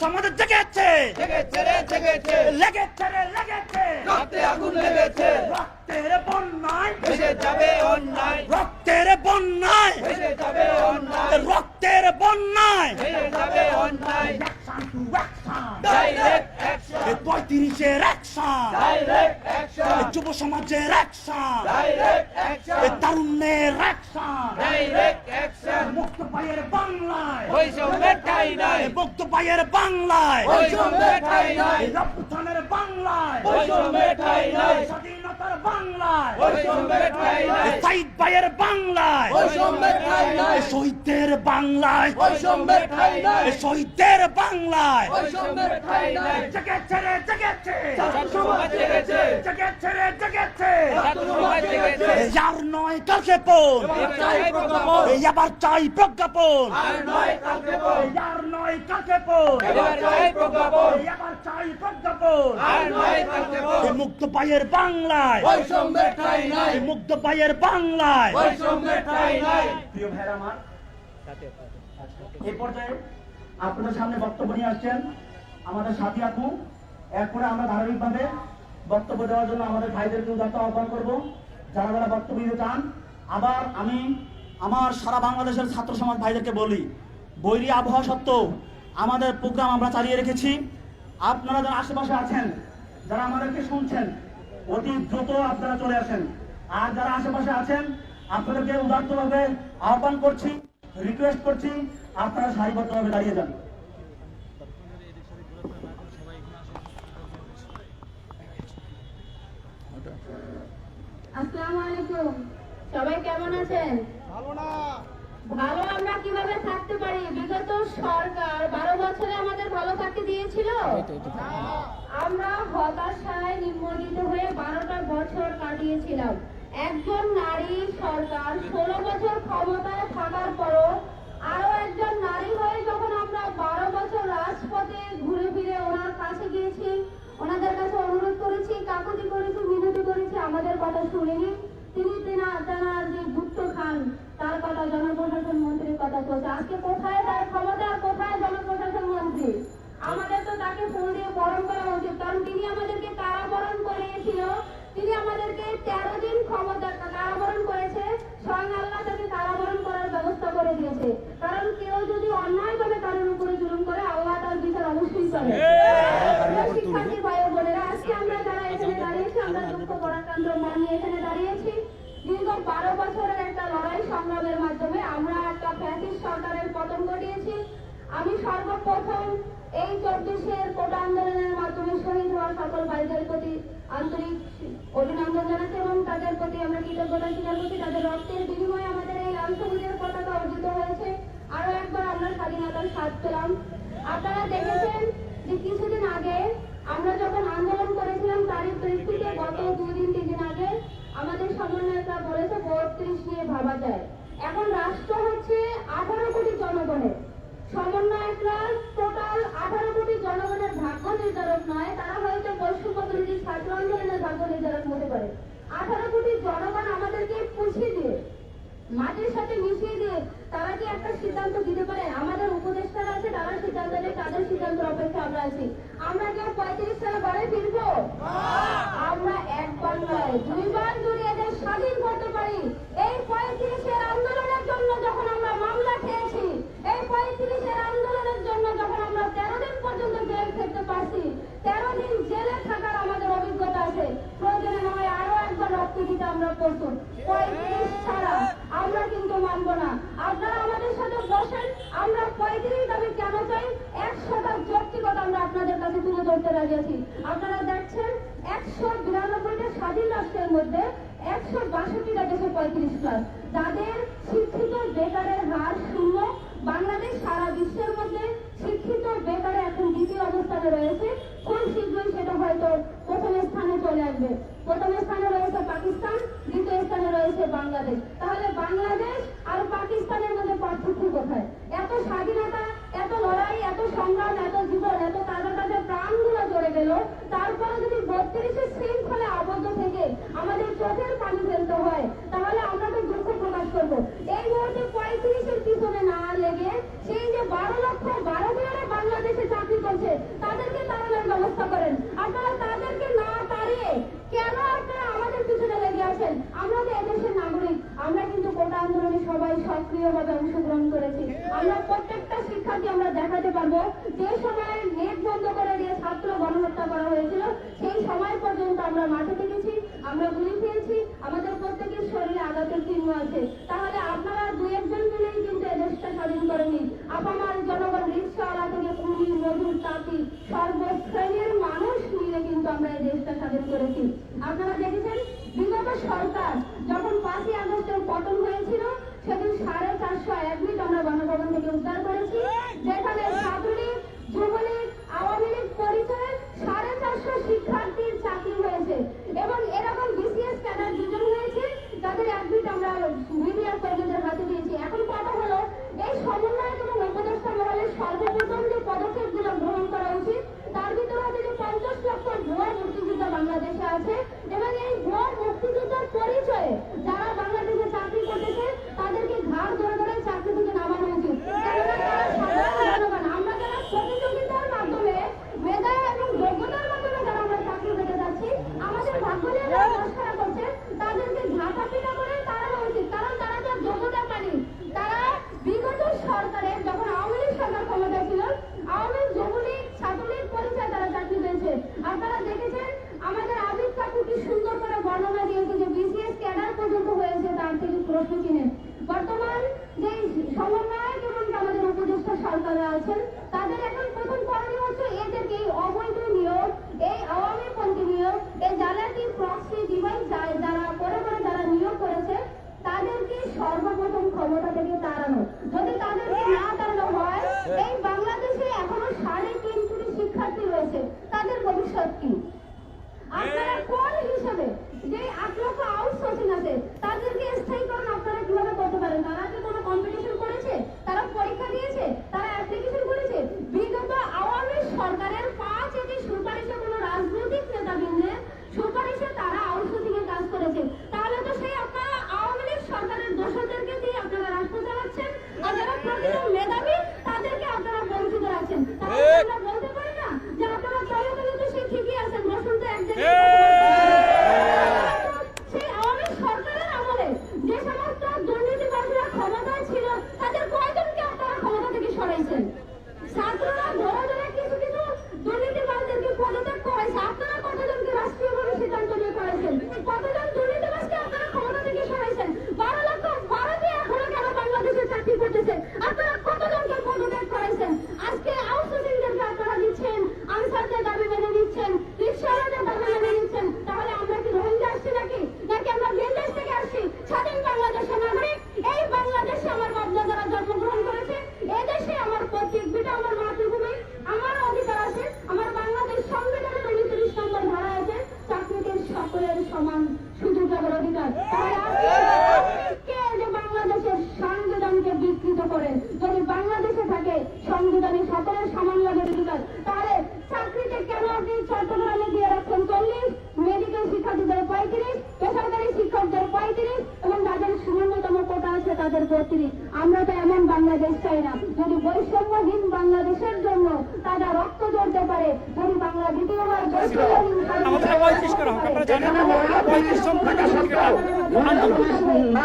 সমাজ জেগেছে জেগেছে রে জেগেছে লেগেছে রে লেগেছে রক্তে আগুন লেগেছে রক্তের বন্যায় ভেসে যাবে অন্যায় রক্তের বন্যায় ভেসে যাবে অন্যায় রক্তের বন্যায় ভেসে যাবে অন্যায় Action to action. Direct action এই পঁয়ত্রিশের অ্যাকশন ডাইরেক্ট অ্যাকশন যুব সমাজের অ্যাকশন ডাইরেক্ট অ্যাকশন এই তারুণ্যের অ্যাকশন ডাইরেক্ট অ্যাকশন মুক্ত পায়ের বাংলায় বৈষম্যের ঠাই নাই এই মুক্ত পায়ের বাংলায় বৈষম্যের ঠাই নাই। এই রপ্তানের বাংলায় বৈষম্যের ঠাই নাই। বাংলায়। সাইদ ভাইয়ের বাংলায়। শহীদদের বাংলায়। শহীদদের বাংলায়। ঠাই নাই। জেগেছে রে জেগেছে। যার নয় প্রজ্ঞাপন এই আবার চাই প্রজ্ঞাপন। যার নয় চাই প্রজ্ঞাপন আবার চাই প্রজ্ঞাপন আর নয় কালকে পর মুক্ত পায়ের বাংলায়। বৈষম্যের ঠাই নাই। মুক্ত পায়ের বাংলায়। বৈষম্যের ঠাই নাই। প্রিয় আমার এই পর্যায়ে আপনাদের সামনে বক্তব্য নিয়ে আসছেন আমাদের সাথী আপু। এরপরে আমরা ধারাবাহিকভাবে বক্তব্য দেওয়ার জন্য আমাদের ভাইদেরকে উদাত্ত আহ্বান করব। যারা যারা বক্তব্য দিতে চান আবার আমি আমার সারা বাংলাদেশের ছাত্র সমাজ ভাইদেরকে বলি বৈরী আবহাওয়া সত্ত্বেও আমাদের প্রোগ্রাম আমরা চালিয়ে রেখেছি। আপনারা যারা আশেপাশে আছেন যারা আমাদেরকে শুনছেন অতি দ্রুত আপনারা চলে আসেন। আর যারা আশেপাশে আছেন আপনাদেরকে উদার্তভাবে আহ্বান করছি রিকোয়েস্ট করছি আপনারা সারিবদ্ধভাবে দাঁড়িয়ে যান। আসসালামু আলাইকুম। সবাই কেমন আছেন? ভালো আমরা কীভাবে থাকতে পারি? বিগত সরকার বারো বছরে আমাদের ভালো থাকতে দিয়েছিল। আমরা হতাশায় নিম্নলিত হয়ে বারোটা বছর কাটিয়েছিলাম। একজন নারী সরকার ষোলো বছর ক্ষমতায় থাকার পরও আরও একজন নারী হয়ে যখন আমরা বারো বছর রাজপথে ঘুরে ফিরে ওনার কাছে গিয়েছি, ওনাদের কাছে অনুরোধ করেছি, কাকুতি করেছি মিনতি করেছি, আমাদের কথা শুনেনি। তিনি তেনা তেনার যে গুপ্ত খান, তার কথা জনপ্রশাসন মন্ত্রীর কথা চলছে আজকে কোথায় ক্ষমতা, কোথায় জনপ্রশাসন মন্ত্রী? আমাদের তো তাকে বরণ করা উচিত, কারণ তিনি আমাদেরকে কারাবরণ করিয়েছিল তিনি আমাদেরকে দিন ক্ষমতা কারাবরণ করেছে স্বয়ং আল্লাহ তাকে কারাবরণ করার ব্যবস্থা করে দিয়েছে কারণ কেউ যদি অন্যায়ভাবে কারোর উপরে জুলুম করে আল্লাহ তার বিচার অবশ্যই করে প্রিয় শিক্ষার্থী ভাই ও বোনেরা আজকে আমরা যারা এখানে দাঁড়িয়েছি আমরা দুঃখ পরাক্রান্ত মন নিয়ে এখানে দাঁড়িয়েছি দীর্ঘ বারো বছরের একটা লড়াই সংগ্রামের মাধ্যমে আমরা একটা ফ্যাসিস্ট সরকারের পতন ঘটিয়েছি। আমি সর্বপ্রথম এই চব্বিশের কোটা আন্দোলনের মাধ্যমে শহীদ হওয়া সকল ভাইদের প্রতি আন্তরিক অভিনন্দন জানাচ্ছি এবং তাদের প্রতি আমরা কৃতজ্ঞতা স্বীকার করছি। তাদের রক্তের বিনিময়ে আমাদের এই লাল পতাকা অর্জিত হয়েছে। আরও একবার আমরা স্বাধীনতার স্বাদ পেলাম। আপনারা দেখেছেন যে কিছুদিন আগে আমরা যখন আন্দোলন করেছিলাম, তারই প্রেক্ষিতে গত দুই দিন তিন দিন আগে আমাদের সমন্বয়করা বলেছে, বত্রিশ নিয়ে ভাবা যায়। এখন রাষ্ট্র হচ্ছে আঠারো কোটি জনগণের। সমন্বয়করা টোটাল আঠারো কোটি জনগণের ভাগ্য নির্ধারক নয়, তারা হয়তো বৈষম্য বিরোধী ছাত্র আন্দোলনের ভাগ্য নির্ধারক হতে পারে। আঠারো কোটি জনগণ আমাদেরকে পুষিয়ে দিয়ে, মাটির সাথে মিশিয়ে দিয়ে তারা কি একটা সিদ্ধান্ত দিতে পারে? আমাদের উপদেষ্টারা আছে, তারা সিদ্ধান্ত নেই তাদের সিদ্ধান্ত অপেক্ষা আমরা আছি। আমরা কেউ পঁয়ত্রিশ সালে ঘরে ফিরবো? আমরা একবার নয়, দুইবার যদি এদের স্বাধীন করতে পারি, এই পঁয়ত্রিশের আন্দোলনের জন্য যখন আমরা মামলা খেয়েছি এই পঁয়ত্রিশের আন্দোলনের জন্য যখন আমরা তেরো দিন পর্যন্ত জেল খেতে পারছি তেরো দিন জেলে থাকার আমাদের অভিজ্ঞতা আছে। প্রয়োজনে নয় আরও একবার রক্ত দিতে আমরা প্রস্তুত। পঁয়ত্রিশ ছাড়া আমরা কিন্তু মানবো না। আপনারা আমাদের সাথে বসেন, আমরা পঁয়ত্রিশ দাবি কেন চাই? একশোটা যৌক্তিকতা আমরা আপনাদের কাছে তুলে ধরতে রাজি আপনারা দেখছেন, একশো বিরানব্বইটা স্বাধীন রাষ্ট্রের মধ্যে একশো বাষট্টিটা দেশে পঁয়ত্রিশ প্লাস যাদের শৃঙ্খলা শৃঙ্খলে আবদ্ধ থেকে আমাদের চোখের পানি করব। যে সময় নেট বন্ধ করে দিয়ে ছাত্র গণহত্যা করা হয়েছিল, সেই সময় পর্যন্ত আমরা মাঠে থেকেছি, আমরা গুলি খেয়েছি, আমাদের প্রত্যেকের শরীরে আঘাতের চিহ্ন আছে। তাহলে আপনারা দু একজন মিলেই কিন্তু এদেশটা স্বাধীন করেনি আপামার জনগণ রিক্সাওয়ালা থেকে কুলি মধুর তাঁতি, সর্বশ্রেণীর মানুষ মিলে কিন্তু আমরা এই দেশটা স্বাধীন করেছি। আপনারা দেখেছেন, বিগত সরকার যখন পাঁচই আগস্টের পতন হয়েছিল, সেদিন সাড়ে চারশো এক মিনিট আমরা গণভবন থেকে উদ্ধার করেছি।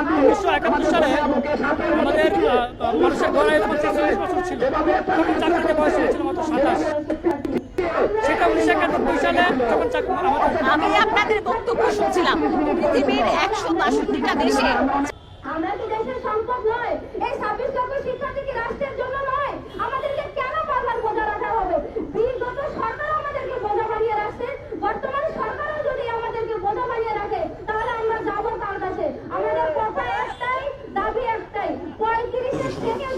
উনিশশো একাত্তর সালে আমাদের মানুষের গড়াই সাতচল্লিশ বছর ছিল। তখন চাকরিতে বয়স হয়েছিল মাত্র সাতাশ। সেটা উনিশশো একাত্তর সালে যখন আমি আপনাদের বক্তব্য শুনছিলাম। পৃথিবীর একশো বাষট্টিটা দেশে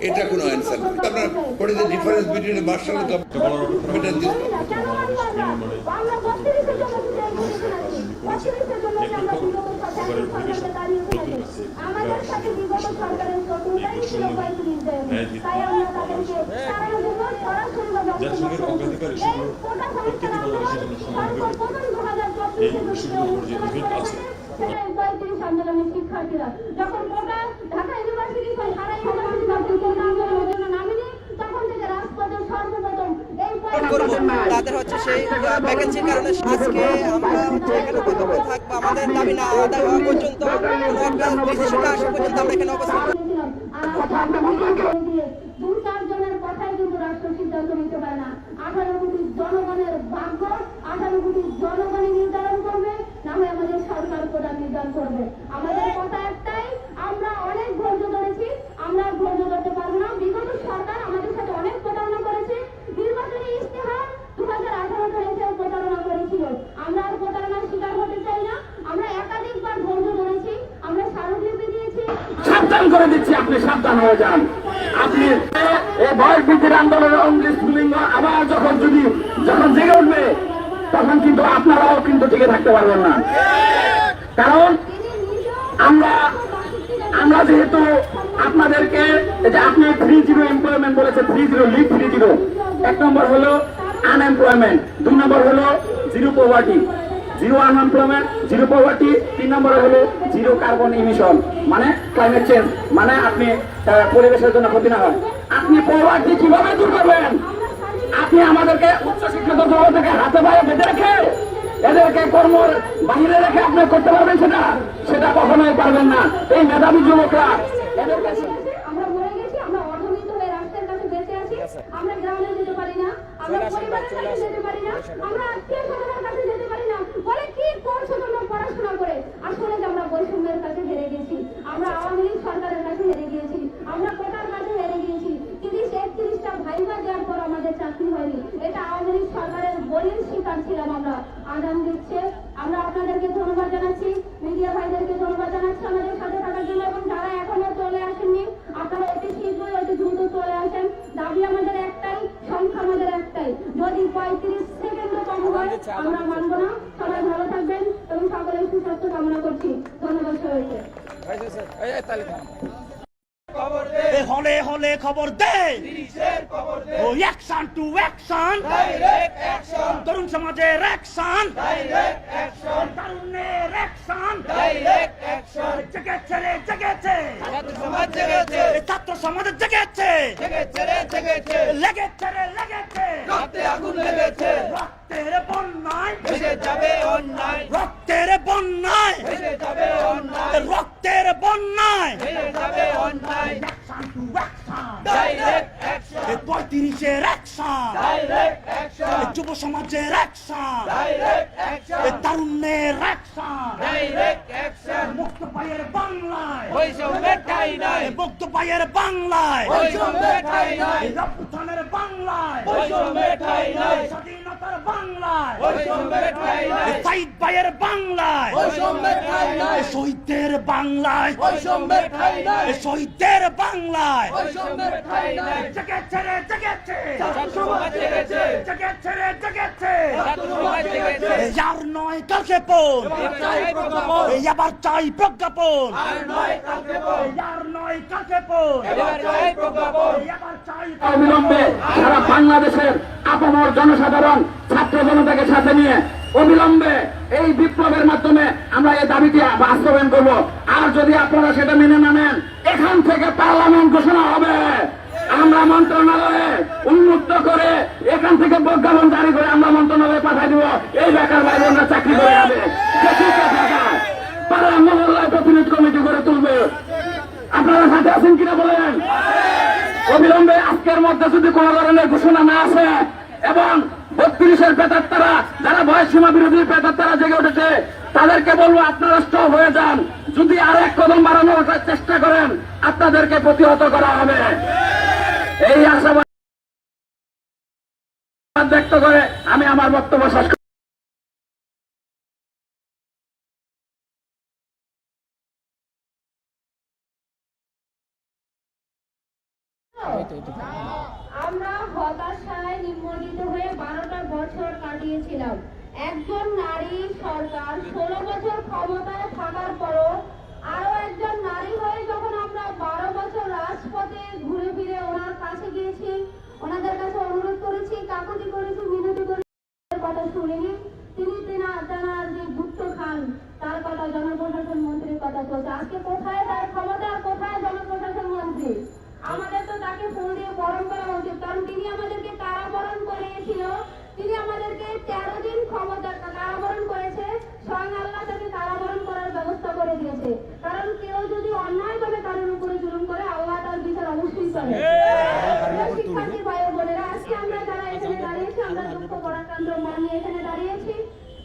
এটা কোনো অ্যান্সার না আপনার what is the difference between Marshall cup and this শিক্ষার্থীরা যখন করব। তাদের হচ্ছে সেই ভ্যাকেন্সির কারণে আজকে আমরা হচ্ছে এখানে উপস্থিত থাকব আমাদের দাবি না আদায় হওয়া পর্যন্ত। কোনো একটা ডিসিশন আসা পর্যন্ত আমরা এখানে অবস্থান জনগণের ভাগ্য আঠারো কোটি জনগণই নির্ধারণ করবে না হয় আমাদের নির্ধারণ করবে। আমাদের কথা একটাই, আমরা অনেক ধৈর্য ধরেছি, আমরা ধৈর্য ধরতে পারব না। বিগত সরকার আমাদের সাথে অনেক প্রতারণা করেছে। নির্বাচনী ইস্তেহার দু হাজার আঠারো এসেও প্রতারণা করেছিল। আমরা আর প্রতারণার শিকার হতে চাই না। আমরা একাধিকবার ধৈর্য ধরেছি, আমরা স্মারকলিপি দিয়েছি। সাবধান করে দিচ্ছি, আপনি সাবধান হয়ে যান। আপনি এই বয়স বৃদ্ধির আন্দোলনের অঙ্গি স্ফুলিঙ্গ, আবার যখন যদি যখন জেগে উঠবে, তখন কিন্তু আপনারাও কিন্তু টিকে থাকতে পারবেন না। কারণ আমরা আমরা যেহেতু আপনাদেরকে যে আপনি থ্রি জিরো এমপ্লয়মেন্ট বলেছে three zero live three zero এক নম্বর হলো আনএমপ্লয়মেন্ট দুই নম্বর হলো zero poverty zero unemployment zero poverty তিন নম্বরে হলো জিরো কার্বন ইমিশন মানে ক্লাইমেট চেঞ্জ মানে আপনি পরিবেশের জন্য ক্ষতি না হয়। আপনি পভার্টি কীভাবে দূর করবেন? আপনি আমাদেরকে উচ্চশিক্ষিত জগৎকে হাতে পায়ে বেঁধে রেখে এদেরকে কর্মর বাহিরে রেখে আপনি করতে পারবেন সেটা সেটা কখনোই পারবেন না। এই মেধাবী যুবকরা। আমরা মরে গেছি আমরা অর্ধমৃত হয়ে রাস্তার কাছে বেঁচে আছি আমরা গ্রামে যেতে পারি না আমরা পরিবারের কাছে যেতে পারি না আমরা আত্মীয় স্বজনের কাছে যেতে পারি না। বলে কি করছ তোমরা পড়াশোনা করে? আসলে যে আমরা বৈষম্যের কাছে হেরে গেছি আমরা আওয়ামী লীগ সরকারের কাছে হেরে গিয়েছি আমরা কোটার কাছে হেরে গিয়েছি তিরিশ একত্রিশটা ভাইবা দেওয়ার পর আমাদের চাকরি হয়নি। এটা আওয়ামী লীগ সরকারের বলির শিকার ছিলাম আমরা। আদান দিচ্ছে। আমরা আপনাদেরকে ধন্যবাদ জানাচ্ছি মিডিয়া ভাইদেরকে ধন্যবাদ জানাচ্ছি আমাদের সাথে থাকার জন্য এবং যারা এখনও চলে আসেননি আপনারা অতি শীঘ্রই অতি দ্রুত চলে আসেন। দাবি আমাদের একটাই সংখ্যা আমাদের একটাই। যদি পঁয়ত্রিশ সেকেন্ডও কম হয় আমরা মানব না। সবাই ভালো থাকবেন এবং সকলের সুস্বাস্থ্য কামনা করছি। ধন্যবাদ সবাইকে। হলে হলে খবর দে তিরিশের খবর দে ও action to action direct action তরুণ সমাজের অ্যাকশন অ্যাকশন জেগেছে রে জেগেছে। ছাত্র সমাজ জেগেছে। এ ছাত্র সমাজ জেগেছে। জেগেছে রে জেগেছে। লেগেছে রে লেগেছে। রক্তে আগুন লেগেছে। রক্তের বন্যায়। ভেসে যাবে অন্যায়। রক্তের বন্যায়। ভেসে যাবে অন্যায়। রক্তের বন্যায় ভেসে যাবে অন্যায় action to action direct action পঁয়ত্রিশের অ্যাকশন ডাইরেক্ট অ্যাকশন যুব সমাজের অ্যাকশন ডাইরেক্ট অ্যাকশন এ অ্যাকশন ডাইরেক্ট অ্যাকশন মুক্ত পায়ের বাংলায়। বৈষম্যের ঠাই নাই। মুক্ত পায়ের বাংলায়। বৈষম্যের ঠাই নাই। বাংলায়। বৈষম্যের ঠাই নাই। স্বাধীনতার বাংলায়। বৈষম্যের ঠাই নাই। সাইদ ভাইয়ের বাংলায়। বৈষম্যের ঠাই নাই। শহীদদের বাংলায়। বৈষম্যের ঠাই নাই। শহীদদের বাংলায়। বৈষম্যের ঠাই নাই। জেগেছে রে জেগেছে সমাজ জেগেছে জেগেছে রে জেগেছে সমাজ জেগেছে এই নয় কালকে চাই প্রজ্ঞাপন এই আবার চাই প্রজ্ঞাপন। আর নয় কালকে পর এই চাই চাই অবিলম্বে সারা বাংলাদেশের আপামর জনসাধারণ ছাত্র জনতাকে সাথে নিয়ে অবিলম্বে এই বিপ্লবের মাধ্যমে আমরা এই দাবিটি বাস্তবায়ন করব। আর যদি আপনারা সেটা মেনে না নেন এখান থেকে পার্লামেন্ট ঘোষণা হবে। আমরা মন্ত্রণালয়ে উন্মুক্ত করে এখান থেকে প্রজ্ঞাপন জারি করে আমরা মন্ত্রণালয়ে পাঠাই দিব। এই বেকার বাইরে আমরা চাকরি করে যাবে। পাড়া মহল্লায় প্রতিনিধি কমিটি করে তুলবে। আপনারা সাথে আছেন কিনা বলেন? অবিলম্বে আজকের মধ্যে যদি কোন ধরনের ঘোষণা না আসে, এবং বত্রিশের পেতার তারা যারা বয়স সীমা বিরোধী পেতার তারা জেগে উঠেছে, তাদেরকে বলব আপনারা স্টপ হয়ে যান। যদি আর এক কদম বাড়ানোর চেষ্টা করেন, আপনাদেরকে প্রতিহত করা হবে। এই আশাবাদ ব্যক্ত করে আমি আমার বক্তব্য শেষ করছি। আমরা হতাশায় নিমজ্জিত হয়ে বারোটা বছর কাটিয়েছিলাম একজন নারী সরকার ষোলো বছর ক্ষমতায় থাকার পরও আরও একজন নারী হয়ে যখন আমরা বারো বছর রাজপথে ঘুরে ফিরে ওনার কাছে গিয়েছি, ওনাদের কাছে অনুরোধ করেছি, কাকুতি করেছি মিনতি করেছি কথা শুনিনি। তিনি তেনা তেনার যে গুপ্ত খান, তার কথা জনপ্রশাসন মন্ত্রীর কথা চলছে আজকে কোথায় তার ক্ষমতা আর কোথায় জনপ্রশাসন মন্ত্রী আমাদের তো তাকে ফোন দিয়ে বরণ করা উচিত কারণ তিনি আমাদেরকে কারাবরণ করিয়েছিল তিনি আমাদেরকে তেরো দিন ক্ষমতা কারাবরণ করেছে স্বয়ং আল্লাহ তাকে কারাবরণ করার ব্যবস্থা করে দিয়েছে কারণ কেউ যদি অন্যায় ভাবে কারোর উপরে জুলুম করে আল্লাহ তার বিচার অবশ্যই করে প্রিয় শিক্ষার্থী ভাই ও বোনেরা আজকে আমরা যারা এখানে দাঁড়িয়েছি আমরা দুঃখ পরাক্রান্ত এখানে দাঁড়িয়েছি।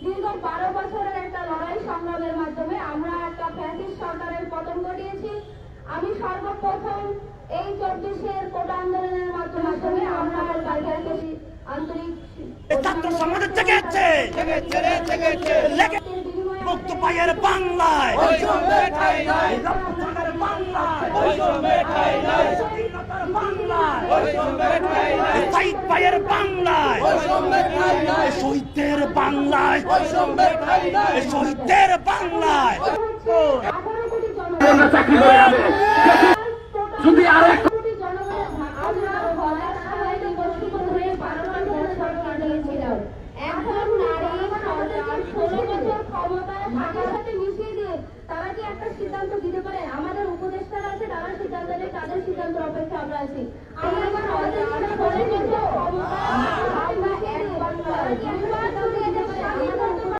দীর্ঘ বারো বছরের একটা লড়াই সংগ্রামের মাধ্যমে আমরা একটা ফ্যাসিস্ট সরকারের পতন ঘটিয়েছি। আমি সর্বপ্রথম এই চব্বিশের কোটা আন্দোলনের মাধ্যমে আমরা আন্তরিক সমাজের জেগেছে মুক্ত পায়ের বাংলায়। বাংলায়। বাংলায়। বাংলায়। শহীদদের বাংলায়। শহীদদের বাংলায়। যদি আর এক কোটি জনগণের আমরা বলার সময় বিকশিত হয়ে বারো বছর সরকার দিয়েছিলাম এখন নারী সরকার ষোলো বছর ক্ষমতায় থাকার সাথে মিশিয়ে দিয়ে তারা কি একটা সিদ্ধান্ত দিতে পারে? আমাদের উপদেষ্টা আছে, তারা সিদ্ধান্ত নেই তাদের সিদ্ধান্ত অপেক্ষা আমরা আছি। আমরা ক্ষমতায় আমরা একবার